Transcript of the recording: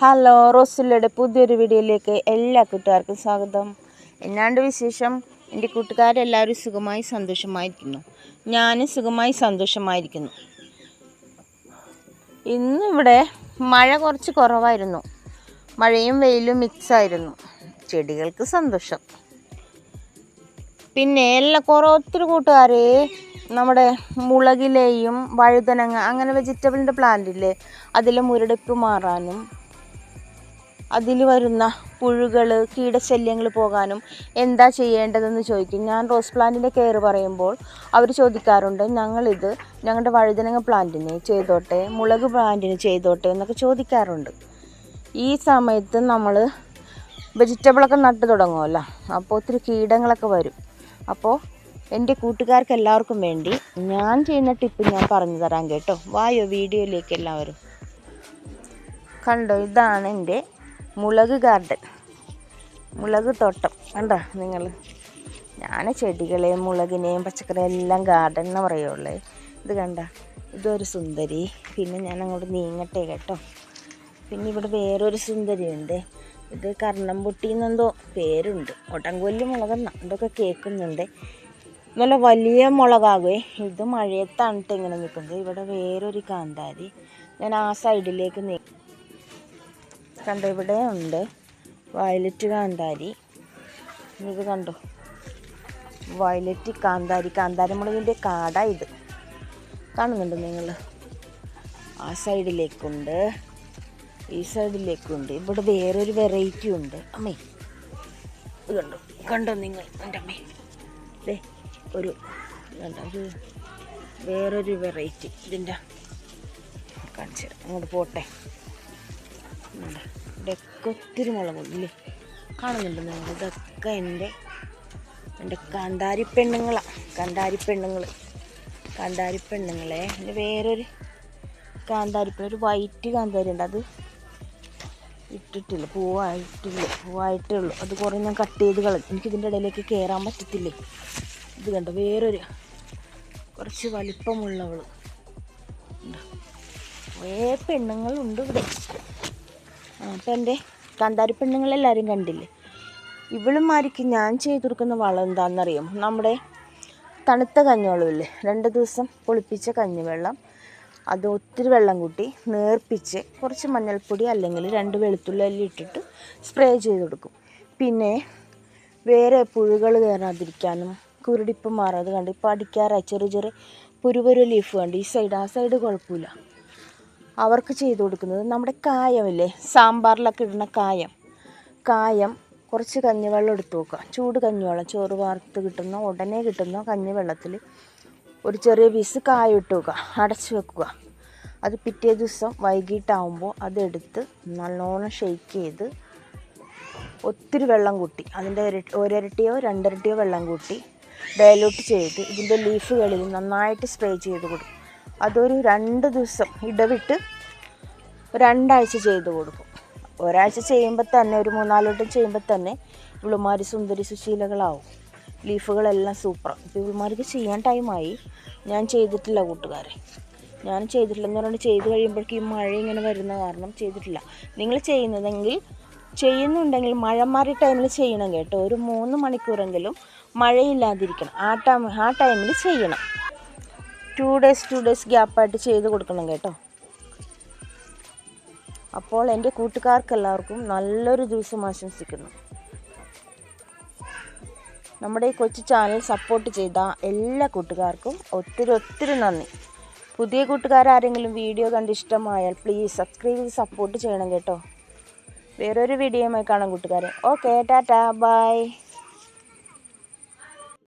Hello റോസിലയുടെ പുതിയൊരു വീഡിയോയിലേക്ക് എല്ലാ കൂട്ടുകാർക്കും സ്വാഗതം. എന്നാണ്ട് വിശേഷം? എന്റെ കൂട്ടുകാരെല്ലാവരും സുഖമായി സന്തോഷമായിരിക്കുന്നു. ഞാനും സുഖമായി സന്തോഷമായിരിക്കുന്നു. ഇന്നിവിടെ മഴ കുറച്ച് കുറവായിരുന്നു. മഴയും വെയിലും മിക്സായിരുന്നു. ചെടികൾക്ക് സന്തോഷം. പിന്നെ എല്ലാ കുറേ ഒത്തിരി കൂട്ടുകാരെ നമ്മുടെ മുളകിലെയും വഴുതനങ്ങ അങ്ങനെ വെജിറ്റബിളിന്റെ പ്ലാന്റ് ഇല്ലേ അതിലെ മുരടിപ്പ് മാറാനും അതിൽ വരുന്ന പുഴുകൾ കീടശല്യങ്ങൾ പോകാനും എന്താ ചെയ്യേണ്ടതെന്ന് ചോദിക്കും. ഞാൻ റോസ് പ്ലാന്റിന്റെ കെയർ പറയുമ്പോൾ അവർ ചോദിക്കാറുണ്ട് ഞങ്ങളിത് ഞങ്ങളുടെ വഴുതനങ്ങ പ്ലാന്റിന് ചെയ്തോട്ടെ മുളക് പ്ലാന്റിന് ചെയ്തോട്ടെ എന്നൊക്കെ ചോദിക്കാറുണ്ട്. ഈ സമയത്ത് നമ്മൾ വെജിറ്റബിളൊക്കെ നട്ടു തുടങ്ങുമല്ലോ അപ്പോൾ ഒത്തിരി കീടങ്ങളൊക്കെ വരും. അപ്പോൾ എന്റെ കൂട്ടുകാർക്ക് എല്ലാവർക്കും വേണ്ടി ഞാൻ ചെയ്യുന്ന ടിപ്പ് ഞാൻ പറഞ്ഞു തരാം കേട്ടോ. വായോ വീഡിയോയിലേക്ക് എല്ലാവരും. കണ്ടോ ഇതാണ് എന്റെ മുളക് ഗാർഡൻ. മുളക് തോട്ടം. കണ്ടോ നിങ്ങൾ ഞാൻ ചെടികളെയും മുളകിനെയും പച്ചക്കറിയും എല്ലാം ഗാർഡൻ എന്ന് പറയുള്ളേ. ഇത് കണ്ട? ഇതൊരു സുന്ദരി. പിന്നെ ഞാൻ അങ്ങോട്ട് നീങ്ങട്ടെ കേട്ടോ. പിന്നെ ഇവിടെ വേറൊരു സുന്ദരിയുണ്ട്. ഇത് കർണംപൊട്ടി എന്നെന്തോ പേരുണ്ട്. ഒട്ടൻകൊല്ലി മുളകെന്ന. ഇതൊക്കെ കേൾക്കുന്നുണ്ട് നല്ല വലിയ മുളകാകേ ഇത് മഴയത്താണ് ട്ടോ ഇങ്ങനെ നിൽക്കുന്നത് ഇവിടെ വേറൊരു കാന്താരി. ഞാൻ ആ സൈഡിലേക്ക് നീ കണ്ടോ ഇവിടെ ഉണ്ട്. വയലറ്റ് കാന്താരി. ഇത് കണ്ടോ? വയലറ്റ് കാന്താരി. കാന്താരി മുളകിന്റെ കാട ഇത്. കാണുന്നുണ്ട് നിങ്ങൾ ആ സൈഡിലേക്കുണ്ട്. ഈ സൈഡിലേക്കുണ്ട്. ഇവിടെ വേറൊരു വെറൈറ്റി ഉണ്ട്. അമ്മേ ഇത് കണ്ടോ? കണ്ടോ നിങ്ങൾ? എന്റെ അമ്മേ. ദേ ഒരു കണ്ടോ? ഒരു വേറൊരു വെറൈറ്റി. ഇതിന്റെ കാണിച്ചു. അങ്ങോട്ട് പോട്ടെ. ഇവിടെയൊക്കെ ഒത്തിരി മുളകുണ്ടല്ലേ കാണുന്നുണ്ട് നിങ്ങൾ? ഇതൊക്കെ എന്റെ എന്റെ കാന്താരി പെണ്ണുങ്ങളാണ് കാന്താരി പെണ്ണുങ്ങൾ കാന്താരി പെണ്ണുങ്ങളെ. എന്റെ വേറൊരു കാന്താരി പെണ്ണ് ഒരു വൈറ്റ് കാന്താരി ഉണ്ട്. അത് ഇട്ടിട്ടില്ല. പൂവായിട്ടില്ല. പൂവായിട്ടേ ഉള്ളൂ. അത് കുറേ ഞാൻ കട്ട് ചെയ്ത് കളഞ്ഞു. എനിക്കിതിന്റെ ഇടയിലേക്ക് കയറാൻ പറ്റത്തില്ലേ? ഇത് കണ്ടോ? വേറൊരു കുറച്ച് വലിപ്പമുള്ളവൾ കുറേ പെണ്ണുങ്ങളുണ്ട് ഇവിടെ. അപ്പം എന്റെ കാന്താരി പെണ്ണുങ്ങളെല്ലാവരും കണ്ടില്ലേ? ഇവളുമാർക്ക് ഞാൻ ചെയ്ത് കൊടുക്കുന്ന വളം എന്താണെന്നറിയാം? നമ്മുടെ തണുത്ത കഞ്ഞിവെള്ളമില്ലേ? രണ്ട് ദിവസം പൊളിപ്പിച്ച കഞ്ഞുവെള്ളം അത് ഒത്തിരി വെള്ളം കൂട്ടി നേർപ്പിച്ച് കുറച്ച് മഞ്ഞൾപ്പൊടി അല്ലെങ്കിൽ രണ്ട് വെളുത്തുള്ളി അല്ലി ഇട്ടിട്ട് സ്പ്രേ ചെയ്ത് കൊടുക്കും. പിന്നെ വേറെ പുഴുകൾ കയറാതിരിക്കാനും കുരുടിപ്പ് മാറാതെ കണ്ട് ഇപ്പോൾ അടിക്കാറായി. ചെറിയ ചെറിയ പുരുവരു ലീഫ് കണ്ട് ഈ സൈഡ് ആ സൈഡ് കുഴപ്പമില്ല. അവർക്ക് ചെയ്തു കൊടുക്കുന്നത് നമ്മുടെ കായമില്ലേ? സാമ്പാറിലൊക്കെ ഇടുന്ന കായം. കായം കുറച്ച് കഞ്ഞിവെള്ളം എടുത്ത് വെക്കുക. ചൂട് കഞ്ഞിവെള്ളം ചോറ് വാർത്ത് കിട്ടുന്ന ഉടനെ കിട്ടുന്ന കഞ്ഞിവെള്ളത്തിൽ ഒരു ചെറിയ പീസ് കായം ഇട്ട് വെക്കുക. അടച്ച് വെക്കുക. അത് പിറ്റേ ദിവസം വൈകിട്ടാവുമ്പോൾ അതെടുത്ത് നല്ലോണം ഷെയ്ക്ക് ചെയ്ത് ഒത്തിരി വെള്ളം കൂട്ടി. അതിന്റെ ഒരിരട്ടിയോ രണ്ടിരട്ടിയോ വെള്ളം കൂട്ടി ഡയലൂട്ട് ചെയ്ത് ഇതിന്റെ ലീഫുകളിൽ നന്നായിട്ട് സ്പ്രേ ചെയ്ത് കൊടുക്കും അതൊരു രണ്ട് ദിവസം ഇടവിട്ട് രണ്ടാഴ്ച ചെയ്ത് കൊടുക്കും. ഒരാഴ്ച ചെയ്യുമ്പോൾ തന്നെ ഒരു മൂന്നാലോട്ടം ചെയ്യുമ്പോൾ തന്നെ ഇവളുമാർ സുന്ദരി സുശീലകളാവും. ലീഫുകളെല്ലാം സൂപ്പർ ഇപ്പോൾ ഇവളുമാർക്ക് ചെയ്യാൻ ടൈമായി ഞാൻ ചെയ്തിട്ടില്ല കൂട്ടുകാരെ. ഞാൻ ചെയ്തിട്ടില്ല എന്ന് പറഞ്ഞിട്ട് ചെയ്ത് കഴിയുമ്പോഴേക്കും ഈ മഴ ഇങ്ങനെ വരുന്ന കാരണം ചെയ്തിട്ടില്ല. നിങ്ങൾ ചെയ്യുന്നതെങ്കിൽ ചെയ്യുന്നുണ്ടെങ്കിൽ മഴ മാറി ടൈമിൽ ചെയ്യണം കേട്ടോ. ഒരു മൂന്ന് മണിക്കൂറെങ്കിലും മഴയില്ലാതിരിക്കണം. ആ ടൈം ആ ടൈമിൽ ചെയ്യണം. ടു ഡേയ്സ് ടു ഡേയ്സ് ഗ്യാപ്പായിട്ട് ചെയ്ത് കൊടുക്കണം കേട്ടോ. അപ്പോൾ എന്റെ കൂട്ടുകാർക്ക് എല്ലാവർക്കും നല്ലൊരു ദിവസം ആശംസിക്കുന്നു. നമ്മുടെ ഈ കൊച്ചു ചാനൽ സപ്പോർട്ട് ചെയ്ത എല്ലാ കൂട്ടുകാർക്കും ഒത്തിരി ഒത്തിരി നന്ദി. പുതിയ കൂട്ടുകാരാരെങ്കിലും വീഡിയോ കണ്ട് ഇഷ്ടമായാൽ പ്ലീസ് സബ്സ്ക്രൈബ് ചെയ്ത് സപ്പോർട്ട് ചെയ്യണം കേട്ടോ. വേറൊരു വീഡിയോയുമായി കാണാം കൂട്ടുകാരെ. Okay tata bye